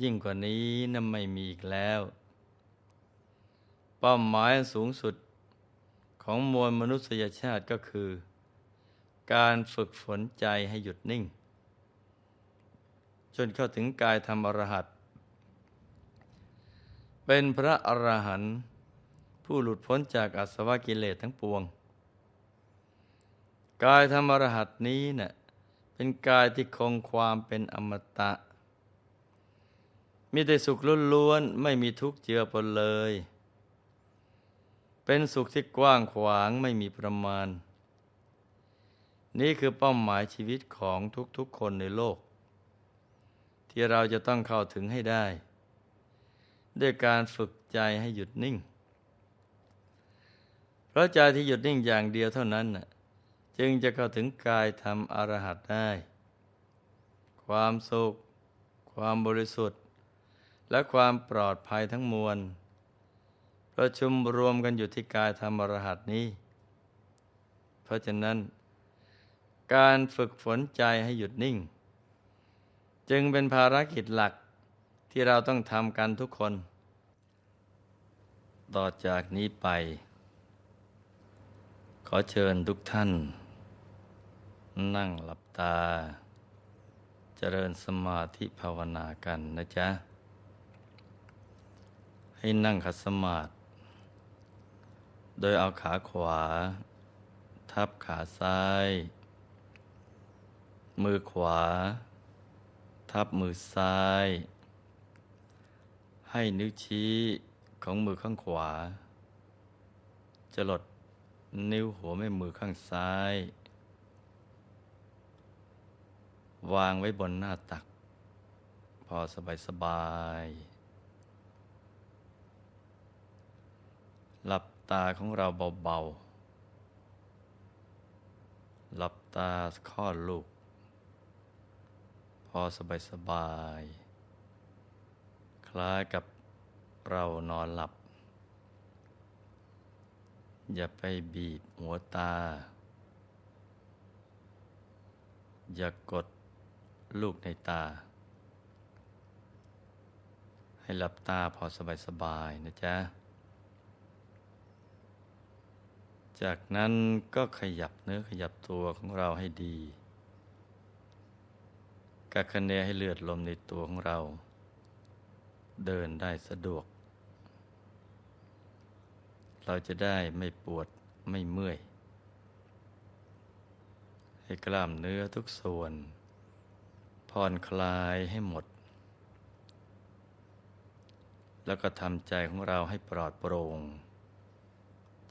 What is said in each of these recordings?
ยิ่งกว่านี้นั้นไม่มีอีกแล้ว เป้าหมายสูงสุดของมวลมนุษยชาติก็คือ การฝึกฝนใจให้หยุดนิ่ง จนเข้าถึงกายธรรมอรหัตเป็นพระอรหันต์ผู้หลุดพ้นจากอาสวะกิเลสทั้งปวง กายธรรมอรหัตนี้เนะ่ะเป็นกายที่คงความเป็นอมตะ มีแต่สุขล้วนๆไม่มีทุกข์เจือปนเลย เป็นสุขที่กว้างขวางไม่มีประมาณ นี่คือเป้าหมายชีวิตของทุกๆคนในโลก ที่เราจะต้องเข้าถึงให้ได้ ด้วยการฝึกใจให้หยุดนิ่ง เพราะใจที่หยุดนิ่งอย่างเดียวเท่านั้นน่ะจึงจะเข้าถึงกายธรรมอรหัตได้ ความสุข ความบริสุทธิ์ และความปลอดภัยทั้งมวล ประชุมรวมกันอยู่ที่กายธรรมอรหัตนี้ เพราะฉะนั้น การฝึกฝนใจให้หยุดนิ่ง จึงเป็นภารกิจหลักที่เราต้องทำกันทุกคน ต่อจากนี้ไป ขอเชิญทุกท่าน นั่งหลับตา เจริญสมาธิภาวนากันนะจ๊ะ ให้นั่งขัดสมาธิโดยเอาขาขวา ทับขาซ้าย มือขวา ทับมือซ้าย ให้นิ้วชี้ของมือข้างขวา จะหลดนิ้วหัวแม่มือข้างซ้าย วางไว้บนหน้าตัก พอสบายสบาย หลับตาของเราเบาๆ หลับตาคลอดลูก พอสบายสบาย คล้ายกับเรานอนหลับ อย่าไปบีบหัวตา อย่ากกดลูกในตา ให้หลับตาพอสบายๆนะจ๊ะ จากนั้นก็ขยับเนื้อขยับตัวของเราให้ดีกักคะเนให้เลือดลมในตัวของเรา เดินได้สะดวก เราจะได้ไม่ปวดไม่เมื่อย ให้กล้ามเนื้อทุกส่วน ผ่อนคลายให้หมด แล้วก็ทำใจของเราให้ปลอดโปร่ง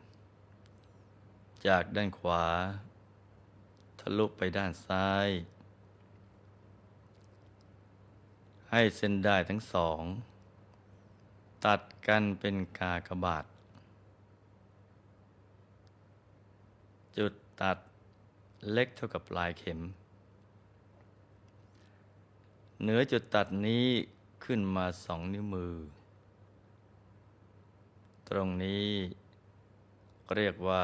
จากด้านขวา ทะลุไปด้านซ้าย ให้เส้นได้ทั้งสอง ตัดกันเป็นกากบาท จุดตัดเล็กเท่ากับปลายเข็ม เหนือจุดตัดนี้ขึ้นมาสองนิ้วมือตตรงนี้เรียกว่า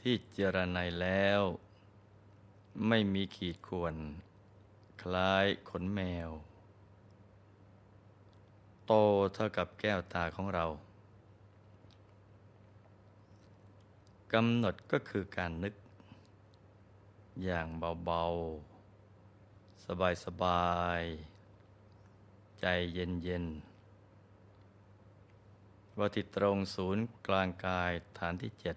ที่เจรไนแล้ว ไม่มีขีดข่วน คล้ายขนแมว โตเท่ากับแก้วตาของเรากำหนดก็คือการนึก อย่างเบา ๆ สบาย ๆ ใจเย็น ๆ ว่าที่ตรงศูนย์กลางกายฐานที่เจ็ด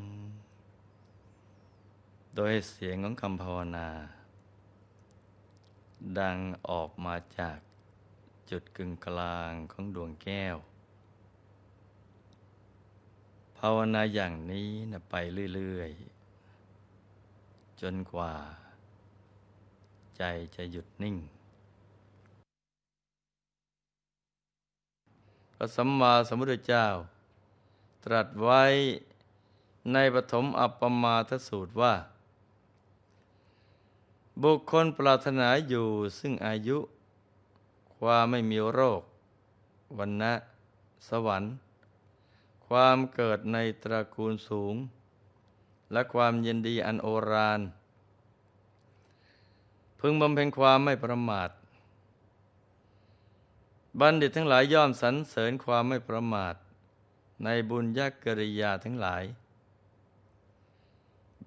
โดยเสียงของคำภาวนา ดังออกมาจากจุดกึ่งกลางของดวงแก้ว ภาวนาอย่างนี้นะไปเรื่อย ๆ จนกว่า ใจจะหยุดนิ่งพระสัมมาสัมพุทธเจ้า ตรัสไว้ในปฐมอัปปมาทสูตรว่า บุคคลปรารถนาอยู่ซึ่งอายุ ความไม่มีโรค วันนะสวรรค์ ความเกิดในตระกูลสูง และความเย็นดีอันโอรานพึงบำเพ็ญความไม่ประมาท บัณฑิตทั้งหลายย่อมสรรเสริญความไม่ประมาท ในบุญยักกริยาทั้งหลาย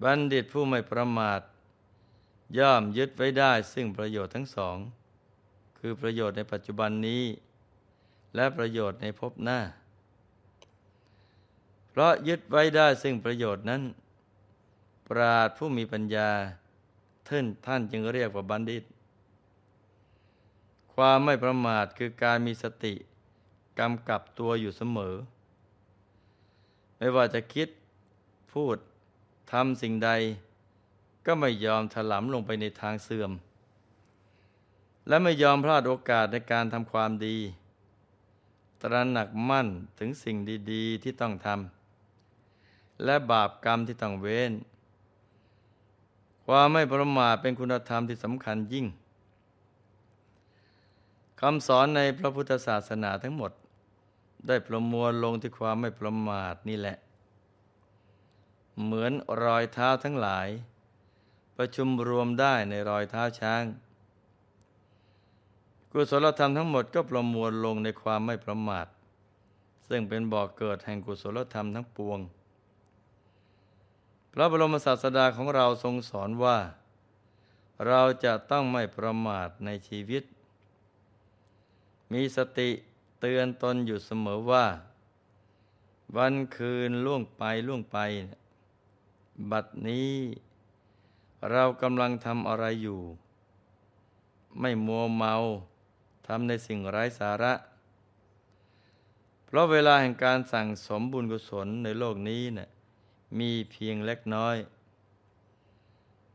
บัณฑิตผู้ไม่ประมาท ย่อมยึดไว้ได้ซึ่งประโยชน์ทั้งสอง คือประโยชน์ในปัจจุบันนี้ และประโยชน์ในภพหน้า เพราะยึดไว้ได้ซึ่งประโยชน์นั้น ปราดผู้มีปัญญาท่านท่านจึงเรียกว่าบัณฑิต ความไม่ประมาทคือการมีสติกำกับตัวอยู่เสมอ ไม่ว่าจะคิดพูดทำสิ่งใด ก็ไม่ยอมถลำลงไปในทางเสื่อม และไม่ยอมพลาดโอกาสในการทำความดี ตระหนักมั่นถึงสิ่งดีๆที่ต้องทำและบาปกรรมที่ต้องเว้น ความไม่ประมาทเป็นคุณธรรมที่สำคัญยิ่งคำสอนในพระพุทธศาสนาทั้งหมด ได้ประมวลลงที่ความไม่ประมาทนี่แหละ เหมือนรอยเท้าทั้งหลาย ประชุมรวมได้ในรอยเท้าช้าง กุศลธรรมทั้งหมดก็ประมวลลงในความไม่ประมาท ซึ่งเป็นบ่อกเกิดแห่งกุศลธรรมทั้งปวง พระบรมศาสดาของเราทรงสอนว่า เราจะต้องไม่ประมาทในชีวิต มีสติเตือนตนอยู่เสมอว่า วันคืนล่วงไปล่วงไป บัดนี้ เรากำลังทำอะไรอยู่ ไม่มัวเมาทำในสิ่งไร้สาระ เพราะเวลาแห่งการสั่งสมบุญกุศลในโลกนี้เนะ่ยมีเพียงเล็กน้อย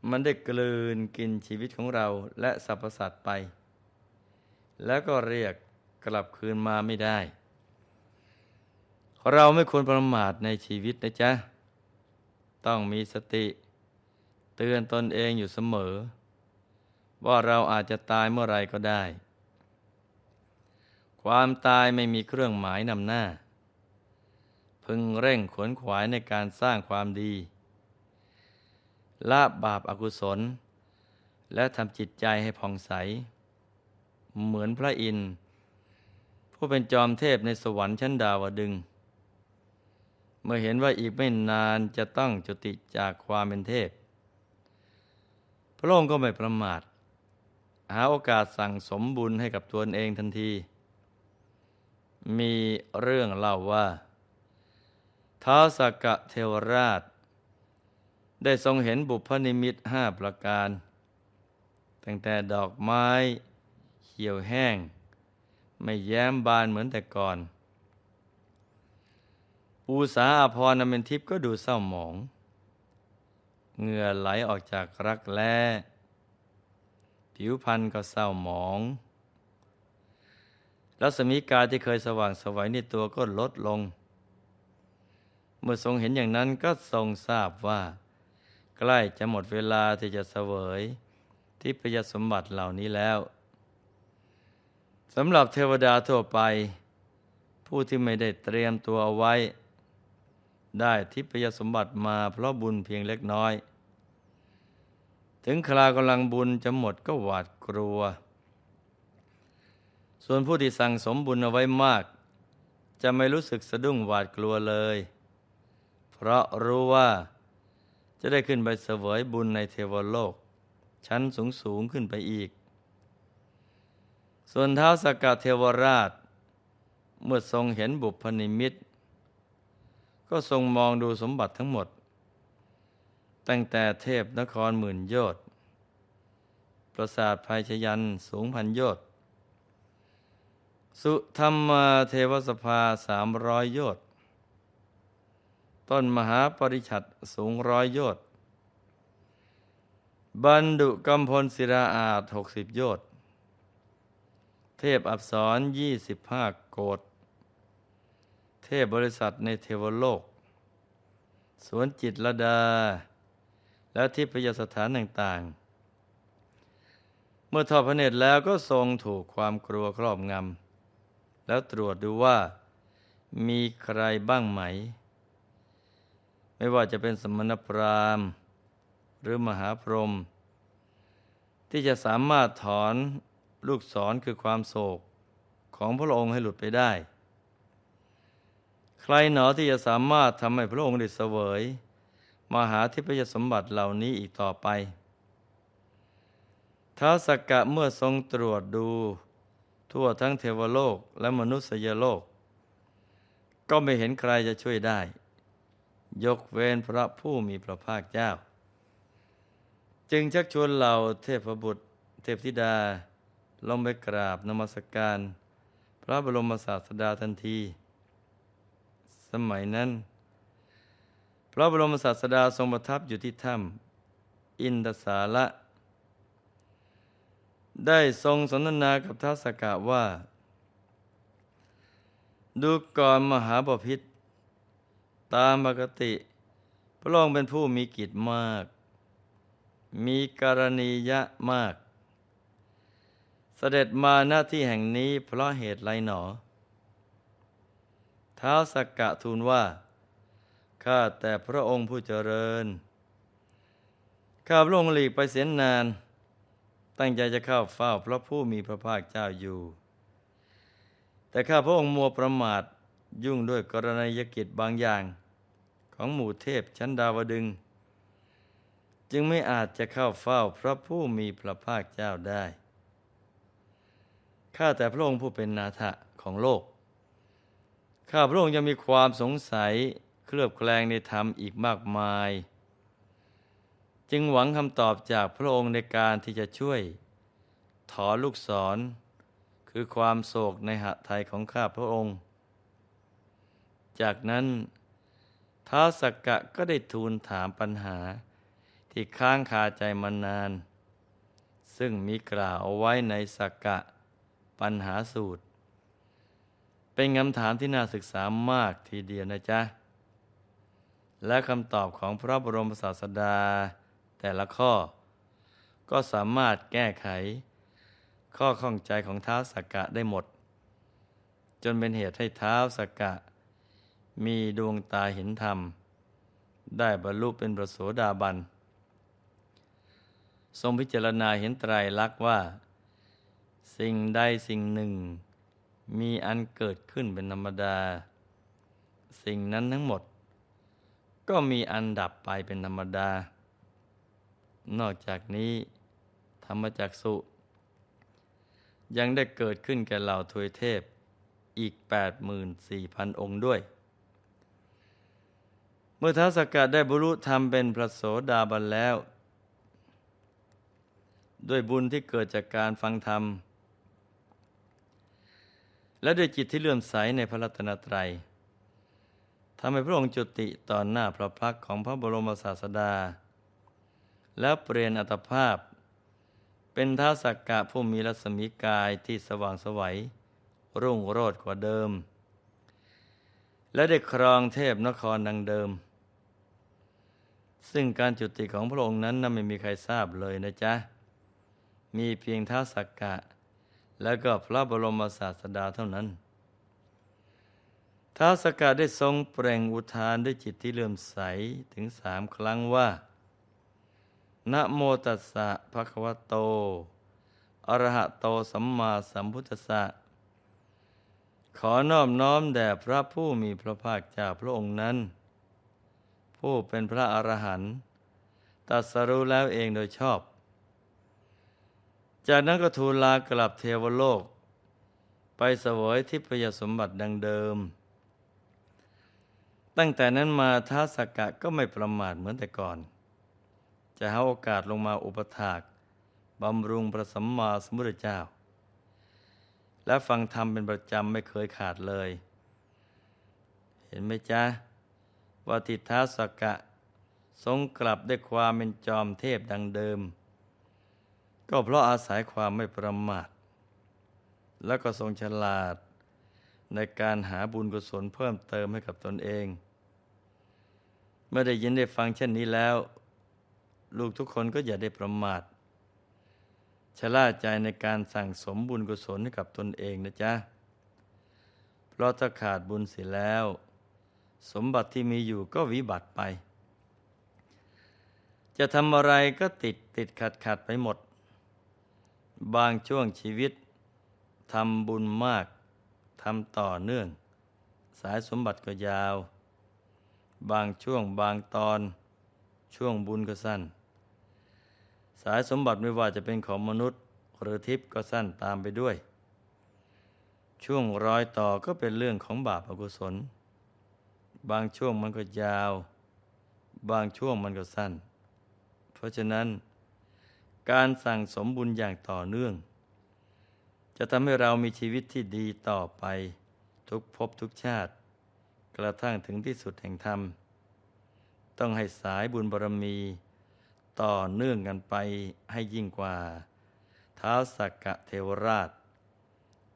มันได้กลืนกินชีวิตของเราและสรรพสัตว์ไป แล้วก็เรียกกลับคืนมาไม่ได้ เราไม่ควรประมาทในชีวิตนะจ๊ะ ต้องมีสติ ตือนตนเองอยู่เสมอ ว่าเราอาจจะตายเมื่อไรก็ได้ ความตายไม่มีเครื่องหมายนำหน้า พึงเร่งขวนขวายในการสร้างความดีละบาปอากุศล และทำจิตใจให้ผ่องใส เหมือนพระอินทร์ผู้เป็นจอมเทพในสวรรค์ชั้นดาวดึง เมื่อเห็นว่าอีกไม่นานจะต้องจุติจากความเป็นเทพ พระองค์ก็ไม่ประมาท หาโอกาสสั่งสมบุญให้กับตัวเองทันที มีเรื่องเล่าว่าท้าวสักกะเทวราช ได้ทรงเห็นบุพนิมิตห้าประการ ตั้งแต่ดอกไม้เขียวแห้ง ไม่แย้มบานเหมือนแต่ก่อน อุสาอาพรนเป็นทิพย์ก็ดูเศร้าหมอง เหงื่อไหลออกจากรักแร้ผิวพรรณก็เศร้าหมองรัศมีกาที่เคยสว่างสวัยในตัวก็ลดลง เมื่อทรงเห็นอย่างนั้นก็ทรงทราบว่า ใกล้จะหมดเวลาที่จะเสวยที่พยสมบัติเหล่านี้แล้วสำหรับเทวดาทั่วไป ผู้ที่ไม่ได้เตรียมตัวเอาไว้ ได้ทิพยสมบัติมาเพราะบุญเพียงเล็กน้อย ถึงครากำลังบุญจะหมดก็หวาดกลัว ส่วนผู้ที่สั่งสมบุญเอาไว้มาก จะไม่รู้สึกสะดุ้งหวาดกลัวเลย เพราะรู้ว่าจะได้ขึ้นไปเสวยบุญในเทวโลก ชั้นสูงสูงขึ้นไปอีก ส่วนเท้าสกกดเทวราช เมื่อทรงเห็นบุพนิมิต ก็ทรงมองดูสมบัติทั้งหมด ตั้งแต่เทพนครหมื่นโยชน์ปราสาทภัยชยันสูงพันโยชน์สุธรรมเทวสภาสามร้อยโยชน์ต้นมหาปริชัดสูงร้อยโยชน์บรรดุกำพลศิราอาจหกสิบโยชน์เทพอับสรยี่สิบห้าโกดเทพบริษัทในเทวโลก สวนจิตรดา และทิพยสถานต่างๆ เมื่อทอดพระเนตรแล้วก็ทรงถูกความกลัวครอบงำแล้วตรวจดูว่ามีใครบ้างไหม ไม่ว่าจะเป็นสมณพราหมณ์ หรือมหาพรหมที่จะสามารถถอนลูกศรคือความโศกของพระองค์ให้หลุดไปได้ ใครหนอที่จะสามารถทำให้พระองค์ได้เสวย มหาทิพยสมบัติเหล่านี้อีกต่อไปท้าวสักกะเมื่อทรงตรวจดู ทั่วทั้งเทวโลกและมนุษยโลก ก็ไม่เห็นใครจะช่วยได้ ยกเว้นพระผู้มีพระภาคเจ้า จึงชักชวนเหล่าเทพบุตร เทพธิดา ลงไปกราบนมัสการ พระบรมศาสดาทันที สมัยนั้น พระบรมศาสดาทรงประทับอยู่ที่ถ้ำอินทสาละ ได้ทรงสนทนากับท้าวสกะว่า ดูก่อนมหาบพิษตามปกติ พระองค์เป็นผู้มีกิจมาก มีกรณียะมาก เสด็จมาหน้าที่แห่งนี้เพราะเหตุไรหนอ ท้าวสักกะทูลว่า ข้าแต่พระองค์ผู้เจริญ ข้าพระองค์หลีกไปเสียนาน ตั้งใจจะเข้าเฝ้าพระผู้มีพระภาคเจ้าอยู่ แต่ข้าพระองค์มัวประมาทยุ่งด้วยกรณียกิจบางอย่าง ของหมู่เทพชั้นดาวดึง จึงไม่อาจจะเข้าเฝ้าพระผู้มีพระภาคเจ้าได้ ข้าแต่พระองค์ผู้เป็นนาถะของโลก ข้าพระองค์ยังมีความสงสัย เคลือบแคลงในธรรมอีกมากมาย จึงหวังคำตอบจากพระองค์ในการที่จะช่วย ถอนลูกศร คือความโศกในหะไทยของข้าพระองค์ จากนั้นท้าวสักกะก็ได้ทูลถามปัญหาที่ค้างคาใจมานาน ซึ่งมีกล่าวเอาไว้ในสักกะปัญหาสูตร เป็นคำถามที่น่าศึกษามากทีเดียวนะจ๊ะ และคำตอบของพระบรมศาสดา แต่ละข้อ ก็สามารถแก้ไข ข้อข้องใจของท้าวสักกะได้หมด จนเป็นเหตุให้ท้าวสักกะ มีดวงตาเห็นธรรม ได้บรรลุเป็นประโสดาบัน ทรงพิจารณาเห็นไตรลักษณ์ว่า สิ่งใดสิ่งหนึ่ง มีอันเกิดขึ้นเป็นธรรมดา สิ่งนั้นทั้งหมด ก็มีอันดับไปเป็นธรรมดา นอกจากนี้ธรรมจักสุยังได้เกิดขึ้นแก่เหล่าทวยเทพอีก 84,000 องค์ด้วย เมื่อท้าสกกัดได้บรรลุธรรมเป็นพระโสดาบันแล้ว ด้วยบุญที่เกิดจากการฟังธรรม และด้วยจิตที่เลื่อมใสในพระรัตนตรัย ทำให้พระองค์จุติต่อหน้าพระพักของพระบรมศาสดา แล้วเปลี่ยนอัตภาพ เป็นท้าสักกะผู้มีรัศมีกายที่สว่างสวัย รุ่งโรจน์กว่าเดิม และได้ครองเทพนครดังเดิม ซึ่งการจุติของพระองค์นั้นนั้นไม่มีใครทราบเลยนะจ๊ะ มีเพียงท้าสักกะ และก็พระบรมศาสดาเท่านั้น ท้าวสกกะได้ทรงเปล่งอุทานด้วยจิตที่เลื่อมใสถึงสามครั้งว่านะโมตัสสะภะคะวะโตอะระหะโตสัมมาสัมพุทธัสสะ ขอนอบน้อมแด่พระผู้มีพระภาคเจ้าพระองค์นั้น ผู้เป็นพระอรหันต์ตัสรู้แล้วเองโดยชอบ จากนั้นก็ทูลลากลับเทวโลก ไปเสวยทิพยสมบัติดังเดิม ตั้งแต่นั้นมาท้าสักกะก็ไม่ประมาทเหมือนแต่ก่อน จะหาโอกาสลงมาอุปถากบำรุงพระสัมมาสัมพุทธเจ้า และฟังธรรมเป็นประจำไม่เคยขาดเลย เห็นไหมจ๊ะ ว่าทิท้าสักกะ ทรงกลับด้วยความเป็นจอมเทพดังเดิม ก็เพราะอาศัยความไม่ประมาท แล้วก็ทรงฉลาด ในการหาบุญกุศลเพิ่มเติมให้กับตนเอง เมื่อได้ยินได้ฟังเช่นนี้แล้ว ลูกทุกคนก็อย่าได้ประมาทชะล่าใจในการสั่งสมบุญกุศลให้กับตนเองนะจ๊ะ เพราะถ้าขาดบุญเสียแล้ว สมบัติที่มีอยู่ก็วิบัติไป จะทำอะไรก็ติดติดขัดขัดไปหมด บางช่วงชีวิตทำบุญมาก ทำต่อเนื่อง สายสมบัติก็ยาว บางช่วงบางตอน ช่วงบุญก็สั้น สายสมบัติไม่ว่าจะเป็นของมนุษย์หรือทิพย์ก็สั้นตามไปด้วย ช่วงรอยต่อก็เป็นเรื่องของบาปอกุศล บางช่วงมันก็ยาว บางช่วงมันก็สั้น เพราะฉะนั้น การสั่งสมบุญอย่างต่อเนื่อง จะทำให้เรามีชีวิตที่ดีต่อไป ทุกภพทุกชาติ กระทั่งถึงที่สุดแห่งธรรม ต้องให้สายบุญบารมี ต่อเนื่องกันไปให้ยิ่งกว่าท้าวสักกะเทวราช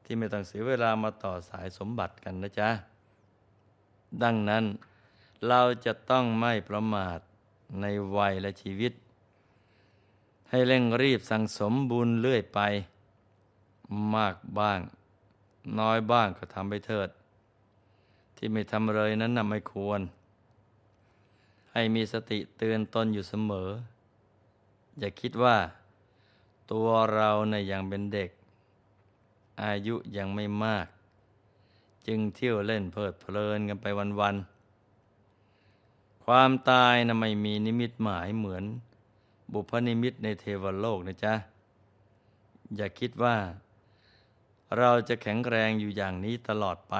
ที่ไม่ต้องเสียเวลามาต่อสายสมบัติกันนะจ๊ะ ดังนั้นเราจะต้องไม่ประมาทในวัยและชีวิต ให้เร่งรีบสั่งสมบุญเรื่อยไป มากบ้าง น้อยบ้างก็ทำไปเถิด ที่ไม่ทำเลยนั้นน่ะไม่ควร ให้มีสติเตือนตนอยู่เสมอ อย่าคิดว่า ตัวเราเนะยังเป็นเด็ก อายุยังไม่มาก จึงเที่ยวเล่นเพลิดเพลินกันไปวันๆความตายนะไม่มีนิมิตหมายเหมือน บุพนิมิตในเทวโลกนะจ๊ะ อย่าคิดว่า เราจะแข็งแรงอยู่อย่างนี้ตลอดไป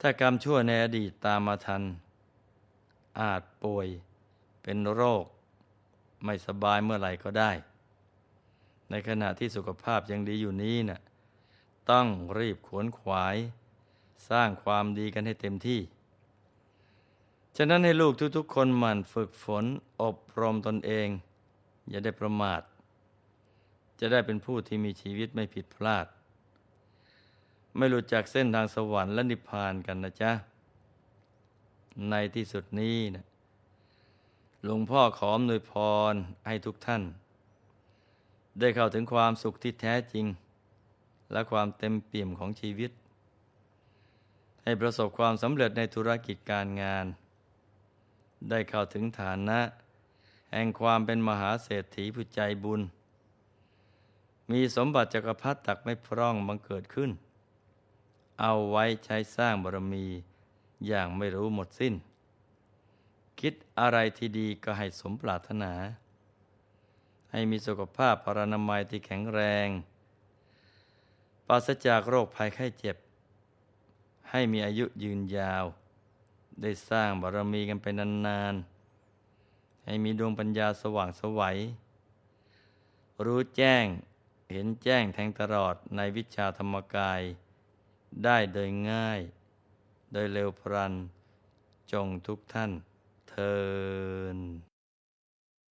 ถ้ากรรมชั่วในอดีตตามมาทัน อาจป่วย เป็นโรค ไม่สบายเมื่อไหร่ก็ได้ ในขณะที่สุขภาพยังดีอยู่นี้นะ่ะต้องรีบขวนขวาย สร้างความดีกันให้เต็มที่ ฉะนั้นให้ลูกทุกๆ คนหมั่นฝึกฝนอบรมตนเอง อย่าได้ประมาท จะได้เป็นผู้ที่มีชีวิตไม่ผิดพลาด ไม่หลุดจากเส้นทางสวรรค์และนิพพานกันนะจ๊ะ ในที่สุดนี้นะหลวงพ่อขออำนวยพรให้ทุกท่าน ได้เข้าถึงความสุขที่แท้จริง และความเต็มเปี่ยมของชีวิต ให้ประสบความสำเร็จในธุรกิจการงาน ได้เข้าถึงฐานะ แห่งความเป็นมหาเศรษฐีผู้ใจบุญ มีสมบัติจักรพรรดิตักไม่พร่องบังเกิดขึ้น เอาไว้ใช้สร้างบารมีอย่างไม่รู้หมดสิ้น คิดอะไรที่ดีก็ให้สมปรารถนา ให้มีสุขภาพพรรณนามัยที่แข็งแรงปราศจากโรคภัยไข้เจ็บ ให้มีอายุยืนยาว ได้สร้างบารมีกันไปนานๆ ให้มีดวงปัญญาสว่างสวัย รู้แจ้ง เห็นแจ้งแทงตลอดในวิชาธรรมกาย ได้โดยง่าย โดยเร็วพรัน จงทุกท่านเทิน